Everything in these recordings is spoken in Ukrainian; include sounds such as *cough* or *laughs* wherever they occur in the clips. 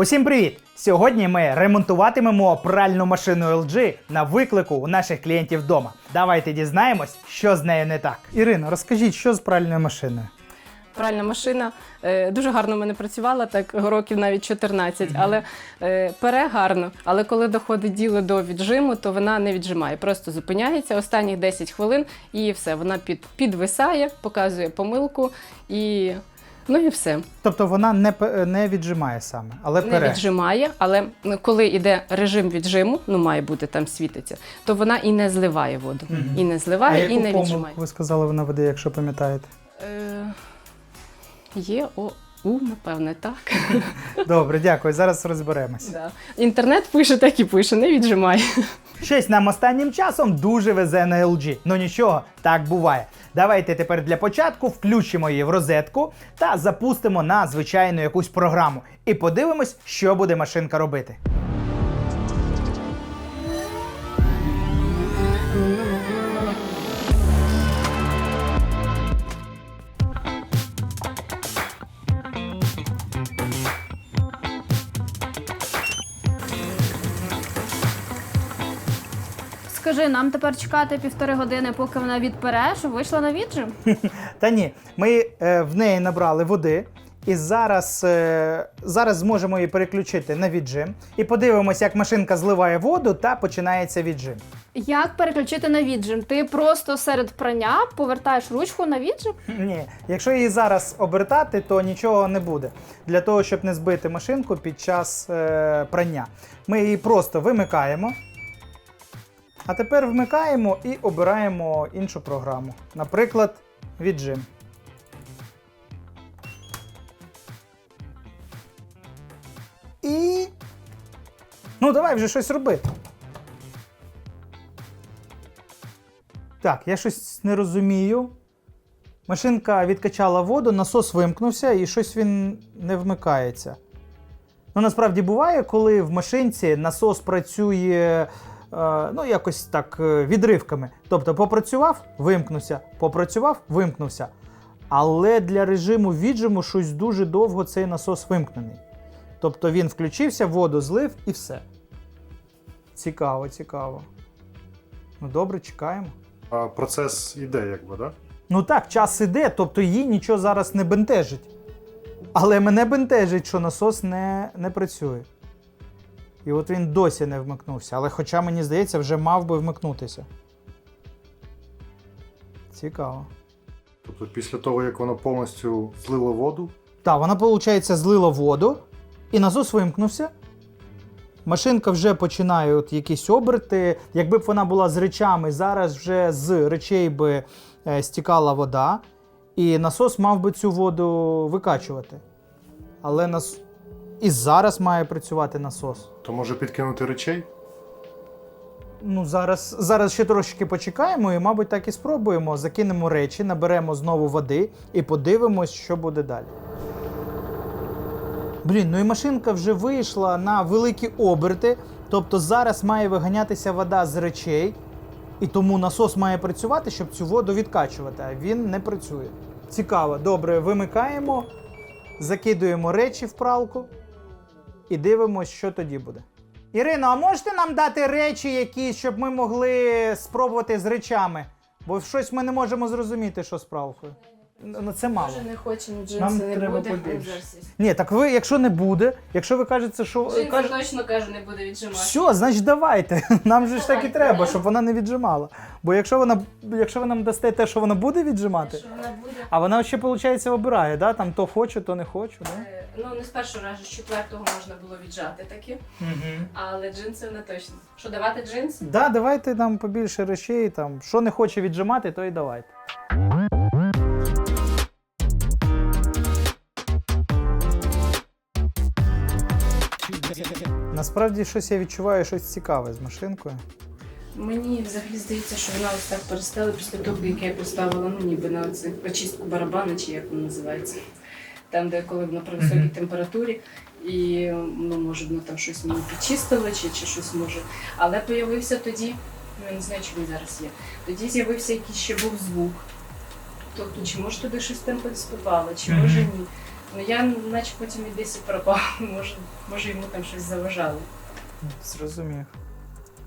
Усім привіт! Сьогодні ми ремонтуватимемо пральну машину LG на виклику у наших клієнтів вдома. Давайте дізнаємось, що з нею не так. Ірино, розкажіть, що з пральною машиною? Пральна машина е, дуже гарно в мене працювала, так років навіть 14, але е, гарно. Але коли доходить діло до віджиму, то вона не віджимає, просто зупиняється останніх 10 хвилин і все. Вона під, підвисає, показує помилку і ну і все. Тобто вона не, не віджимає саме, але Не пере. віджимає, але коли йде режим віджиму, ну має бути там світиться, то вона і не зливає воду. угу. І не А зливає, яку і не помилку віджимає. ви сказали, вона веде, якщо пам'ятаєте? Е, є о, у, напевне, так. *laughs* Добре, дякую. Зараз розберемось. Да. Інтернет пише, так і пише, не віджимає. Щось нам останнім часом дуже везе на LG. Ну нічого, так буває. Давайте тепер для початку включимо її в розетку та запустимо на звичайну якусь програму. І подивимось, що буде машинка робити. Скажи, нам тепер чекати півтори години, поки вона відпере, щоб вийшла на віджим? *laughs* Та ні, ми е, в неї набрали води. І зараз, е, зараз зможемо її переключити на віджим. І подивимося, як машинка зливає воду та починається віджим. Як переключити на віджим? Ти просто серед прання повертаєш ручку на віджим? *laughs* Ні, якщо її зараз обертати, то нічого не буде. Для того, щоб не збити машинку під час е, прання. Ми її просто вимикаємо. А тепер вмикаємо і обираємо іншу програму. Наприклад, віджим. І. Ну, давай вже щось робити. Так, я щось не розумію. Машинка відкачала воду, насос вимкнувся і щось він не вмикається. Ну, насправді буває, коли в машинці насос працює ну, якось так е, відривками. Тобто попрацював, вимкнувся, попрацював, вимкнувся. Але для режиму віджиму щось дуже довго цей насос вимкнений. Тобто він включився, воду злив і все. Цікаво, цікаво. Ну добре, чекаємо. А процес іде, якби, да? Ну так, час іде, тобто її нічого зараз не бентежить. Але мене бентежить, що насос не, не працює. І от він досі не вмикнувся. Але хоча, мені здається, вже мав би вмикнутися. Цікаво. Тобто після того, як воно повністю злило воду, Так, вона, виходить, злила воду, і насос вимкнувся. Машинка вже починає от якісь оберти. Якби б вона була з речами, зараз вже з речей би е, стікала вода, і насос мав би цю воду викачувати. Але нас... і зараз має працювати насос. то може підкинути речей. Ну, зараз, зараз ще трошки почекаємо і, мабуть, так і спробуємо. Закинемо речі, наберемо знову води і подивимось, що буде далі. Блін, ну і машинка вже вийшла на великі оберти. Тобто зараз має виганятися вода з речей, і тому насос має працювати, щоб цю воду відкачувати, а він не працює. Цікаво, добре, вимикаємо, закидуємо речі в пралку і дивимося, що тоді буде. Ірино, а можете нам дати речі якісь, щоб ми могли спробувати з речами? Бо щось ми не можемо зрозуміти, що з пралкою. Ну це мало. Може не хочемо, Нам джинси не треба буде. побільше. Ні, так ви, якщо не буде, якщо ви кажете, що. Джинси каже- точно каже, не буде віджимати. Все, значить давайте. *laughs* Нам же ж так і треба, щоб вона не віджимала. Бо якщо вона, якщо ви нам дасте те, що вона буде віджимати, Що вона буде? а вона ще, виходить, обирає, да? там то хочу, то не хочу. Да? Е, Ну, не з першого разу, з четвертого можна було віджати таки, Угу. але джинси вона точно. Що давати джинси? Да, давайте нам побільше речей. Там, що не хоче віджимати, то і давайте. Насправді щось я відчуваю щось цікаве з машинкою. Мені взагалі здається, що вона ось так перестала після того, як я поставила, ну ніби на оце очистку барабана, чи як воно називається. Там, де коли вона при високій температурі, і ну, може воно там щось мені підчистило, чи, чи щось може. Але появився тоді, ну я не знаю, чи він зараз є. Тоді з'явився якийсь ще був звук. Тобто, чи може туди щось там співало, чи може ні. Ну я наче потім і десь і пропав. *laughs* Може, може йому там щось заважало. Зрозумів.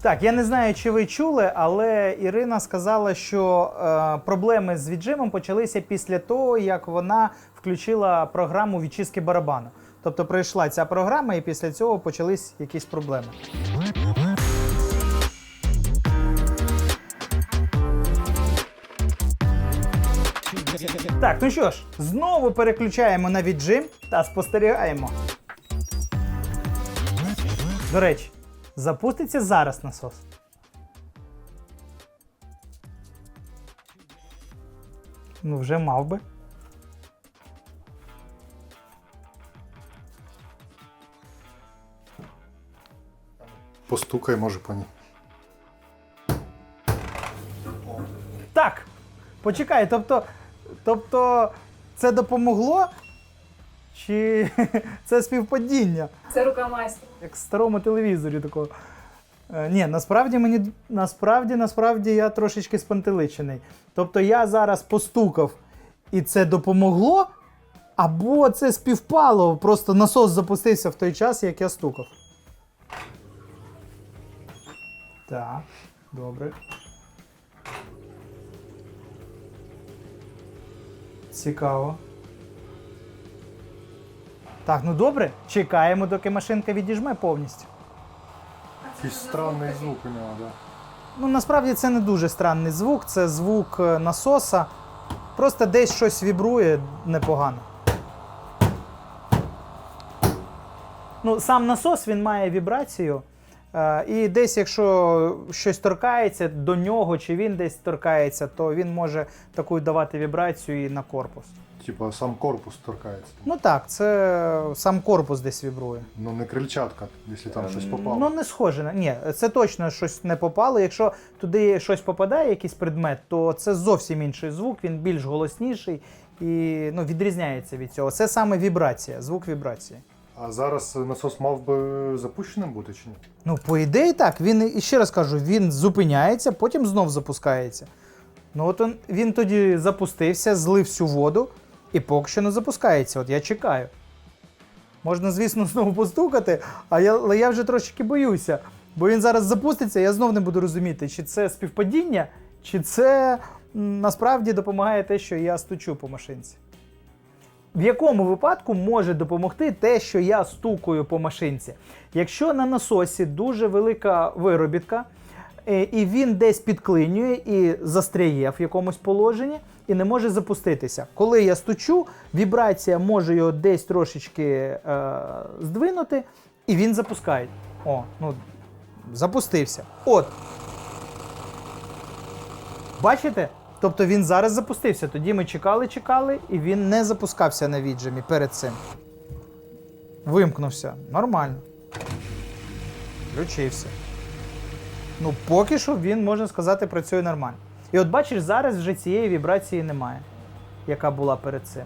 Так, я не знаю, чи ви чули, але Ірина сказала, що е, проблеми з віджимом почалися після того, як вона включила програму відчистки барабану. Тобто пройшла ця програма, і після цього почались якісь проблеми. Так, ну що ж, знову переключаємо на віджим та спостерігаємо. До речі, запуститься зараз насос. Ну, вже мав би. Постукай, може, по ній. Так. Почекай, тобто, тобто це допомогло? Чи *laughs* це співпадіння? Це рука майстра. Як в старому телевізорі такого. Е, ні, насправді мені насправді, насправді я трошечки спантеличений. Тобто я зараз постукав і це допомогло, або це співпало, просто насос запустився в той час, як я стукав. Так, добре. Цікаво. Так, ну добре. Чекаємо, доки машинка відіжме повністю. Якийсь странний звук у нього, так. Да. Ну, насправді це не дуже странний звук, це звук е, насоса. Просто десь щось вібрує непогано. Ну, сам насос він має вібрацію. Е, І десь, якщо щось торкається до нього, чи він десь торкається, то він може таку давати вібрацію і на корпус. Типа сам корпус торкається. Ну так, це сам корпус десь вібрує. Ну не крильчатка, якщо там щось попало. Ну, не схоже на. Ні, це точно щось не попало. Якщо туди щось попадає, якийсь предмет, то це зовсім інший звук, він більш голосніший і ну, відрізняється від цього. Це саме вібрація, звук вібрації. А зараз насос мав би запущеним бути чи ні? Ну, по ідеї, так. Він і ще раз кажу, він зупиняється, потім знов запускається. Ну, от он, він тоді запустився, злив всю воду і поки що не запускається. От я чекаю. Можна, звісно, *laughs* знову постукати, але я вже трошки боюся. Бо він зараз запуститься, я знов не буду розуміти, чи це співпадіння, чи це насправді допомагає те, що я стучу по машинці. В якому випадку може допомогти те, що я стукаю по машинці? Якщо на насосі дуже велика виробітка, е, і він десь підклинює і застряє в якомусь положенні і не може запуститися. Коли я стучу, вібрація може його десь трошечки е, здвинути, і він запускає. О, ну запустився. От. Бачите? Тобто він зараз запустився. Тоді ми чекали, чекали, і він не запускався на віджимі перед цим. Вимкнувся. Нормально. Включився. Ну, поки що він, можна сказати, працює нормально. І от бачиш, зараз вже цієї вібрації немає, яка була перед цим.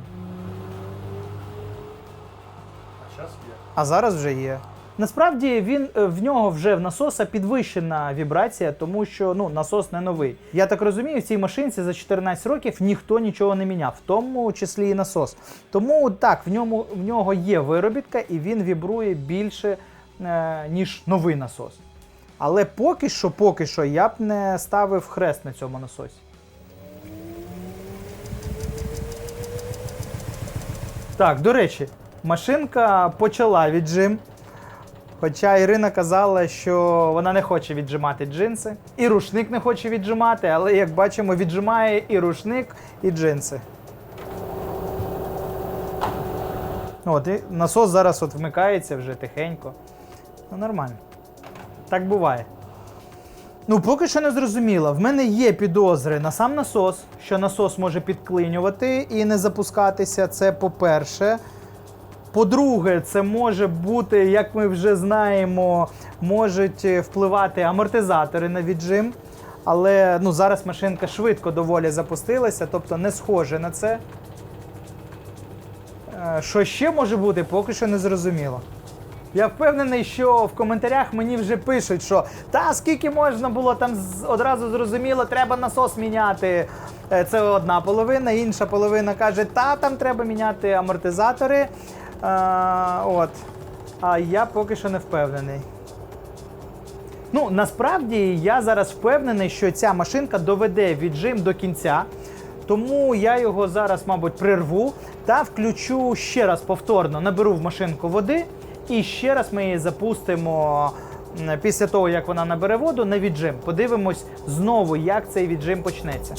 А зараз є. А зараз вже є. Насправді він е, в нього вже в насоса підвищена вібрація, тому що ну насос не новий. Я так розумію, в цій машинці за 14 років ніхто нічого не міняв, в тому числі і насос. Тому так, в ньому в нього є виробітка, і він вібрує більше е, ніж новий насос. Але поки що, поки що, я б не ставив хрест на цьому насосі. Так, до речі, машинка почала віджим. Хоча Ірина казала, що вона не хоче віджимати джинси, і рушник не хоче віджимати, але як бачимо, віджимає і рушник, і джинси. От, і насос зараз от вмикається вже тихенько. Ну, нормально. Так буває. Ну, поки що не зрозуміло. В мене є підозри на сам насос, що насос може підклинювати і не запускатися. Це по-перше. По-друге, це може бути, як ми вже знаємо, можуть е, впливати амортизатори на віджим. Але ну, зараз машинка швидко доволі запустилася, тобто не схоже на це. Е, Що ще може бути, поки що не зрозуміло. Я впевнений, що в коментарях мені вже пишуть, що та скільки можна було там одразу зрозуміло, треба насос міняти. Е, Це одна половина, інша половина каже, та там треба міняти амортизатори. Е, от. А я поки що не впевнений. Ну, насправді я зараз впевнений, що ця машинка доведе віджим до кінця. Тому я його зараз, мабуть, прирву та включу ще раз повторно, наберу в машинку води, і ще раз ми її запустимо після того, як вона набере воду, на віджим. Подивимось знову, як цей віджим почнеться.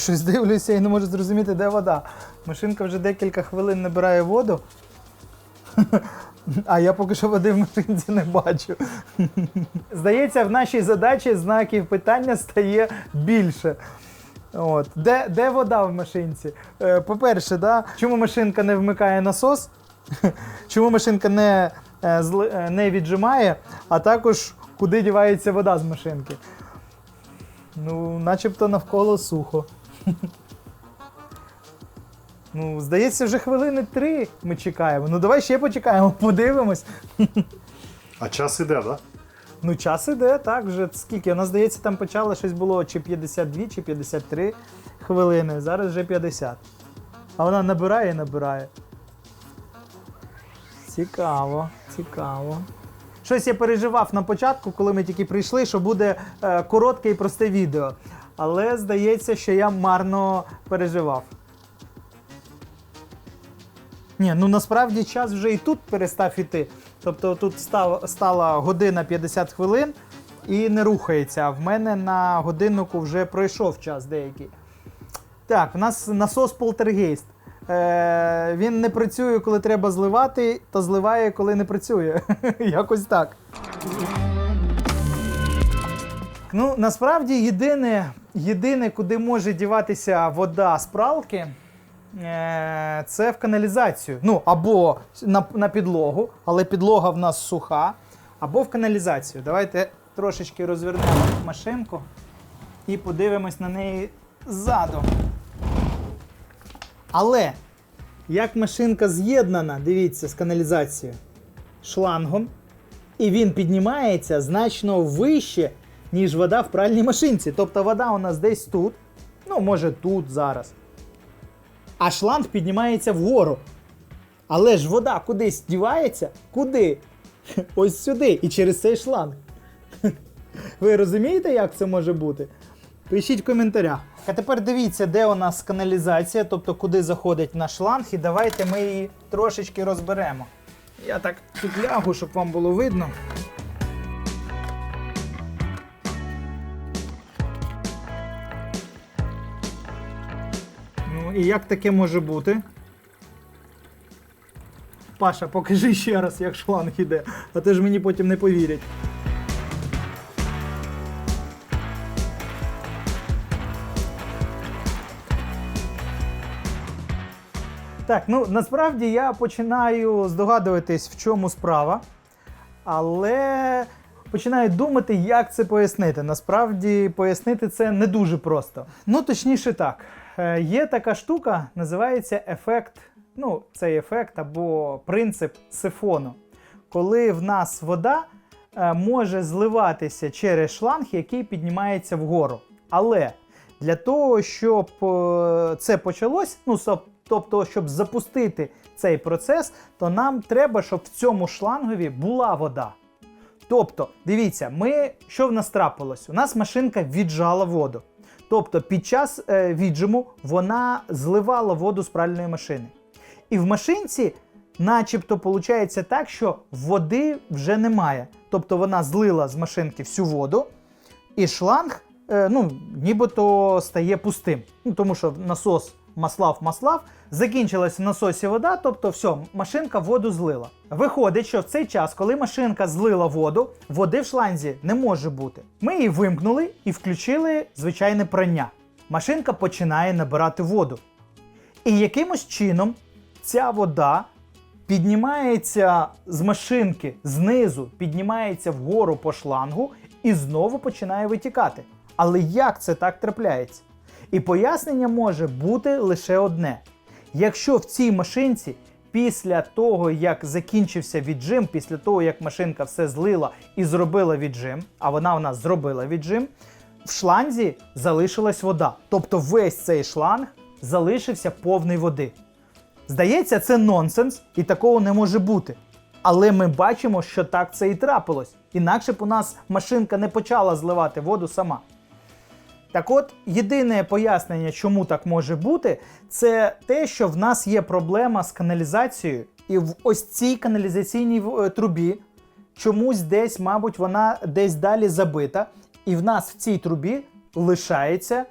Щось дивлюся і не можу зрозуміти, де вода. Машинка вже декілька хвилин набирає воду. *laughs* А я поки що води в машинці не бачу. Здається, в нашій задачі знаків питання стає більше. От. Де, де вода в машинці? Е, по-перше, да? чому машинка не вмикає насос? *laughs* Чому машинка не, е, е, не віджимає, а також куди дівається вода з машинки? Ну, начебто навколо сухо. *laughs* Ну, здається, вже хвилини три ми чекаємо. Ну давай ще почекаємо, *laughs* подивимось. А час іде, так? Да? Ну, час іде, так, вже скільки? Нас, здається, там почало щось було чи 52, чи 53 хвилини. Зараз вже 50. А вона набирає і набирає. Цікаво, цікаво. Щось я переживав на початку, коли ми тільки прийшли, що буде е, коротке і просте відео. Але здається, що я марно переживав. Ні, ну насправді час вже і тут перестав іти. Тобто тут став, стала година 50 хвилин і не рухається. В мене на годиннику вже пройшов час деякий. Так, в нас насос полтергейст. Е, він не працює, коли треба зливати, та зливає, коли не працює. *laughs* Якось так. Ну, насправді, єдине, єдине, куди може діватися вода з пралки, е, це в каналізацію. Ну, або на, на підлогу, але підлога в нас суха, або в каналізацію. Давайте трошечки розвернемо машинку і подивимось на неї ззаду. Але як машинка з'єднана, дивіться, з каналізацією шлангом, і він піднімається значно вище, ніж вода в пральній машинці. Тобто вода у нас десь тут, ну може тут зараз. А шланг піднімається вгору. Але ж вода кудись дівається? Куди? *laughs* Ось сюди. І через цей шланг. *laughs* Ви розумієте, як це може бути? Пишіть в коментарях. А тепер дивіться, де у нас каналізація, тобто куди заходить наш шланг, і давайте ми її трошечки розберемо. Я так тут лягу, щоб вам було видно. І як таке може бути? Паша, покажи ще раз, як шланг іде, а то ж мені потім не повірять. Так, ну насправді я починаю здогадуватись, в чому справа, але починаю думати, як це пояснити. Насправді пояснити це не дуже просто. Ну, точніше так, є така штука, називається ефект. Ну, цей ефект або принцип сифону, коли в нас вода е, може зливатися через шланг, який піднімається вгору. Але для того, щоб е, це почалось, ну тобто, щоб запустити цей процес, то нам треба, щоб в цьому шлангові була вода. Тобто, дивіться, ми що в нас трапилось? У нас машинка віджала воду. Тобто, під час е, віджиму вона зливала воду з пральної машини. І в машинці, начебто, виходить так, що води вже немає. Тобто вона злила з машинки всю воду, і шланг, е, ну, нібито стає пустим. Ну, тому що насос маслав маслав, закінчилась в насосі вода, тобто все, машинка воду злила. Виходить, що в цей час, коли машинка злила воду, води в шланзі не може бути. Ми її вимкнули і включили звичайне прання. Машинка починає набирати воду. І якимось чином ця вода піднімається з машинки знизу, піднімається вгору по шлангу і знову починає витікати. Але як це так трапляється? І пояснення може бути лише одне: якщо в цій машинці після того, як закінчився віджим, після того, як машинка все злила і зробила віджим, а вона у нас зробила віджим, в шланзі залишилась вода. Тобто весь цей шланг залишився повний води. Здається, це нонсенс і такого не може бути. Але ми бачимо, що так це і трапилось. Інакше б у нас машинка не почала зливати воду сама. Так от, єдине пояснення, чому так може бути, це те, що в нас є проблема з каналізацією, і в ось цій каналізаційній е, трубі чомусь десь, мабуть, вона десь далі забита, і в нас в цій трубі лишається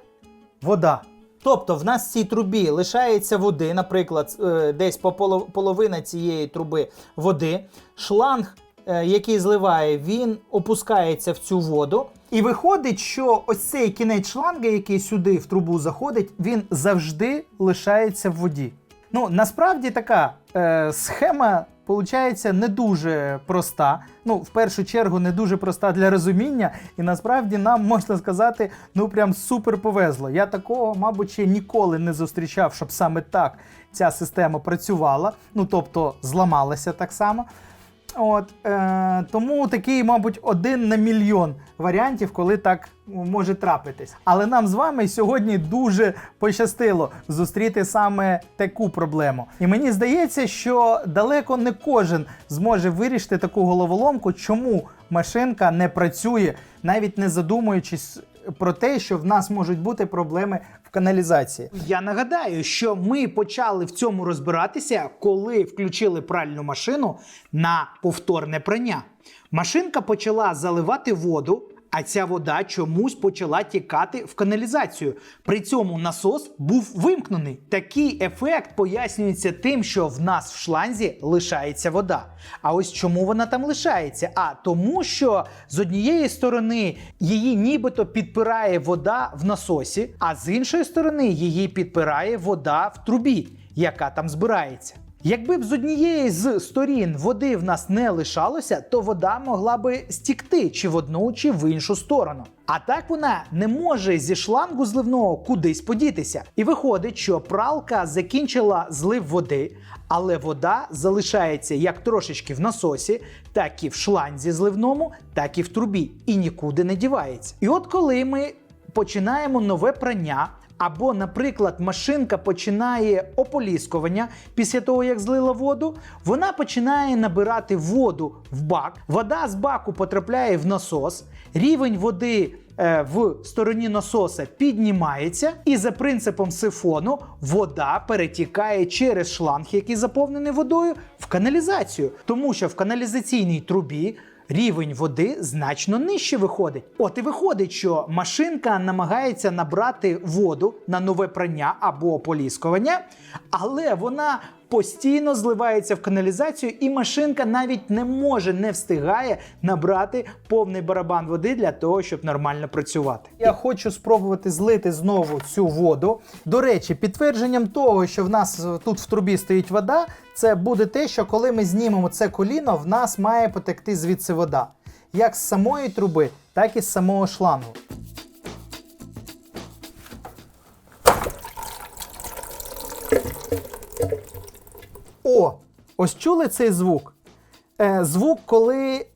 вода. Тобто в нас в цій трубі лишається води, наприклад, е, десь по поло- половина цієї труби води. Шланг, який зливає, він опускається в цю воду. І виходить, що ось цей кінець шланга, який сюди в трубу заходить, він завжди лишається в воді. Ну, насправді така е, схема, виходить, не дуже проста. Ну, в першу чергу, не дуже проста для розуміння, і насправді нам можна сказати, ну прям супер повезло. Я такого, мабуть, ще ніколи не зустрічав, щоб саме так ця система працювала. Ну, тобто зламалася так само. От, е, тому такий, мабуть, один на мільйон варіантів, коли так може трапитись. Але нам з вами сьогодні дуже пощастило зустріти саме таку проблему. І мені здається, що далеко не кожен зможе вирішити таку головоломку, чому машинка не працює, навіть не задумуючись про те, що в нас можуть бути проблеми каналізації. Я нагадаю, що ми почали в цьому розбиратися, коли включили пральну машину на повторне прання. Машинка почала заливати воду. А ця вода чомусь почала тікати в каналізацію. При цьому насос був вимкнений. Такий ефект пояснюється тим, що в нас в шланзі лишається вода. А ось чому вона там лишається? А тому, що з однієї сторони її нібито підпирає вода в насосі, а з іншої сторони її підпирає вода в трубі, яка там збирається. Якби б з однієї з сторін води в нас не лишалося, то вода могла би стікти чи в одну, чи в іншу сторону. А так вона не може зі шлангу зливного кудись подітися. І виходить, що пралка закінчила злив води, але вода залишається як трошечки в насосі, так і в шланзі зливному, так і в трубі, і нікуди не дівається. І от коли ми починаємо нове прання. Або, наприклад, машинка починає ополіскування після того, як злила воду, вона починає набирати воду в бак. Вода з баку потрапляє в насос, рівень води е, в стороні насоса піднімається, і за принципом сифону вода перетікає через шланг, який заповнений водою, в каналізацію. Тому що в каналізаційній трубі рівень води значно нижче виходить. От і виходить, що машинка намагається набрати воду на нове прання або поліскування, але вона постійно зливається в каналізацію, і машинка навіть не може, не встигає набрати повний барабан води для того, щоб нормально працювати. Я хочу спробувати злити знову цю воду. До речі, підтвердженням того, що в нас е, тут в трубі стоїть вода, це буде те, що коли ми знімемо це коліно, в нас має потекти звідси вода. Як з самої труби, так і з самого шлангу. О! Ось чули цей звук? Е, звук, коли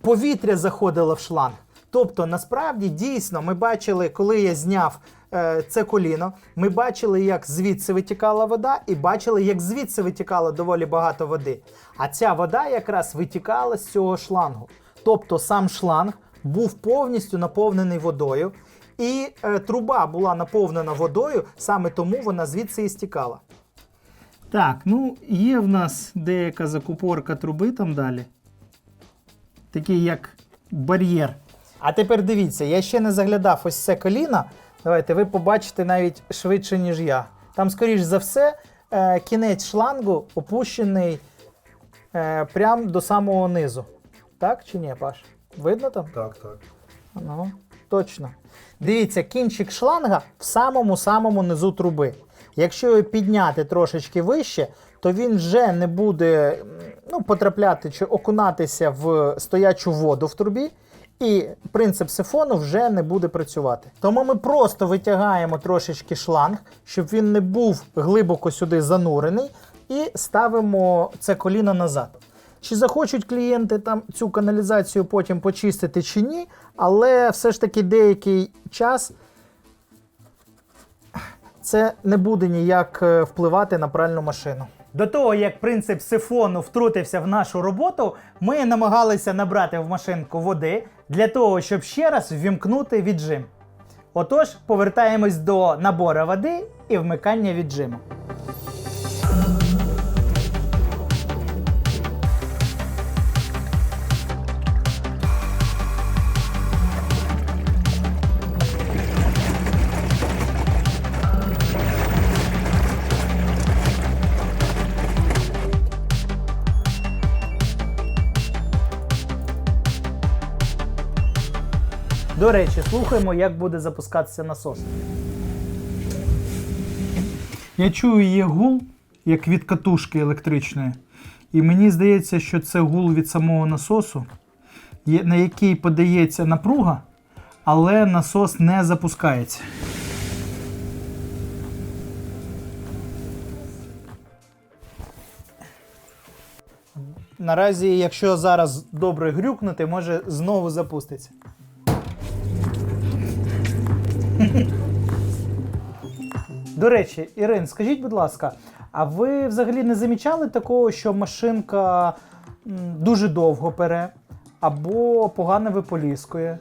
повітря заходило в шланг. Тобто, насправді, дійсно, ми бачили, коли я зняв е, це коліно, ми бачили, як звідси витікала вода, і бачили, як звідси витікало доволі багато води. А ця вода якраз витікала з цього шлангу. Тобто сам шланг був повністю наповнений водою, і е, труба була наповнена водою, саме тому вона звідси і стікала. Так, ну є в нас деяка закупорка труби там далі. Такий як бар'єр. А тепер дивіться, я ще не заглядав ось це коліно. Давайте ви побачите навіть швидше, ніж я. Там, скоріш за все, е, кінець шлангу опущений е, прямо до самого низу. Так чи ні, Паш? Видно там? Так, так. Ну, точно. Дивіться, кінчик шланга в самому-самому низу труби. Якщо його підняти трошечки вище, то він вже не буде ну, потрапляти чи окунатися в стоячу воду в трубі, і принцип сифону вже не буде працювати. Тому ми просто витягаємо трошечки шланг, щоб він не був глибоко сюди занурений, і ставимо це коліно назад. Чи захочуть клієнти там цю каналізацію потім почистити чи ні, але все ж таки деякий час це не буде ніяк е, впливати на пральну машину. До того, як принцип сифону втрутився в нашу роботу, ми намагалися набрати в машинку води для того, щоб ще раз ввімкнути віджим. Отож, повертаємось до набору води і вмикання віджиму. До речі, слухаємо, як буде запускатися насос. Я чую є гул, як від катушки електричної. І мені здається, що це гул від самого насосу, на який подається напруга, але насос не запускається. Наразі, якщо зараз добре грюкнути, може знову запуститься. До речі, Ірин, скажіть, будь ласка, а ви взагалі не замічали такого, що машинка дуже довго пере, або погано виполіскує,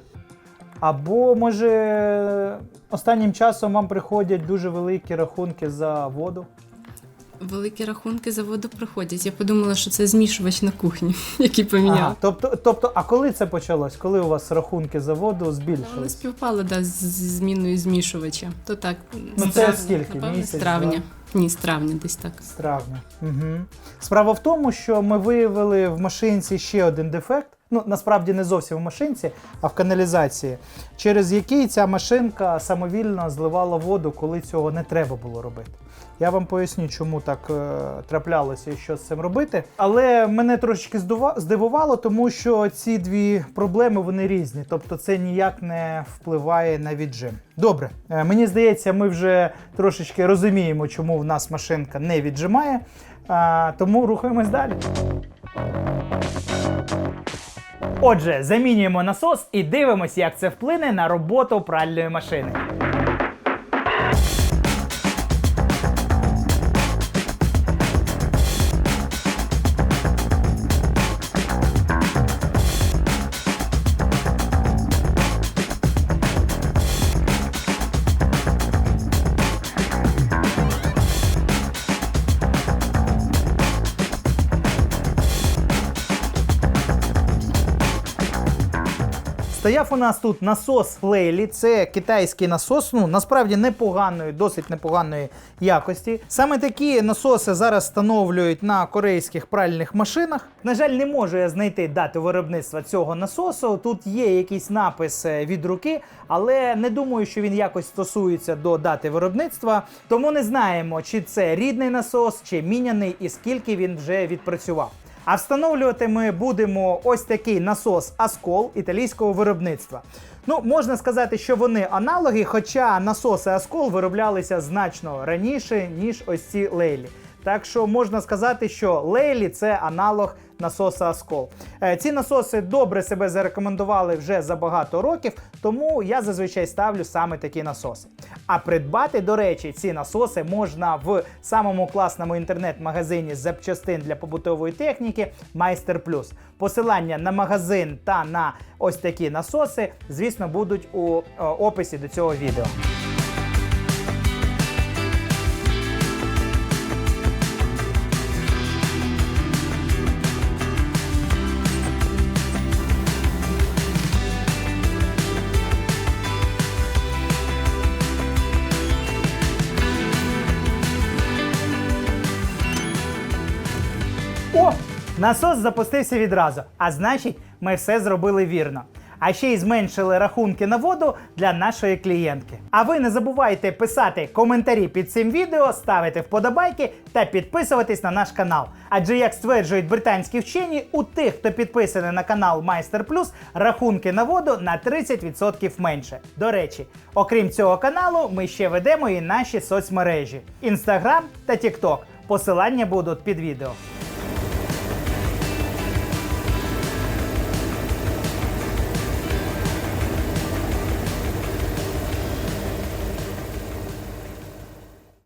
або, може, останнім часом вам приходять дуже великі рахунки за воду? Великі рахунки за воду приходять. Я подумала, що це змішувач на кухні, *laughs* який поміняв. Ага, тобто, тобто, а коли це почалось? Коли у вас рахунки за воду Але збільшились? співпало да, з зміною змішувача. То так, Ну, з це травня, скільки? напевно, Місяць, з травня. два? Ні, з травня десь так. З травня. Угу. Справа в тому, що ми виявили в машинці ще один дефект. Ну, насправді не зовсім в машинці, а в каналізації, через який ця машинка самовільно зливала воду, коли цього не треба було робити. Я вам поясню, чому так е, траплялося і що з цим робити. Але мене трошечки здивувало, тому що ці дві проблеми вони різні. Тобто це ніяк не впливає на віджим. Добре, е, мені здається, ми вже трошечки розуміємо, чому в нас машинка не віджимає. А, тому рухаємось далі. Отже, замінюємо насос і дивимося, як це вплине на роботу пральної машини. Стояв у нас тут насос Лейлі, це китайський насос, ну насправді непоганої, досить непоганої якості. Саме такі насоси зараз встановлюють на корейських пральних машинах. На жаль, не можу я знайти дату виробництва цього насосу. Тут є якийсь напис від руки, але не думаю, що він якось стосується до дати виробництва. Тому не знаємо, чи це рідний насос, чи міняний, і скільки він вже відпрацював. А встановлювати ми будемо ось такий насос Аскол італійського виробництва. Ну, можна сказати, що вони аналоги, хоча насоси Аскол вироблялися значно раніше, ніж ось ці Лейлі. Так що можна сказати, що Лейлі це аналог насоса Аскол. Е, Ці насоси добре себе зарекомендували вже за багато років, тому я зазвичай ставлю саме такі насоси. А придбати, до речі, ці насоси можна в самому класному інтернет-магазині запчастин для побутової техніки Майстер Плюс. Посилання на магазин та на ось такі насоси, звісно, будуть у е, описі до цього відео. О! Насос запустився відразу, а значить, ми все зробили вірно. а ще й зменшили рахунки на воду для нашої клієнтки. А ви не забувайте писати коментарі під цим відео, ставити вподобайки та підписуватись на наш канал. Адже як стверджують британські вчені, у тих, хто підписаний на канал Майстер Плюс, рахунки на воду на 30% менше. До речі, окрім цього каналу, ми ще ведемо і наші соцмережі: Instagram та TikTok. Посилання будуть під відео.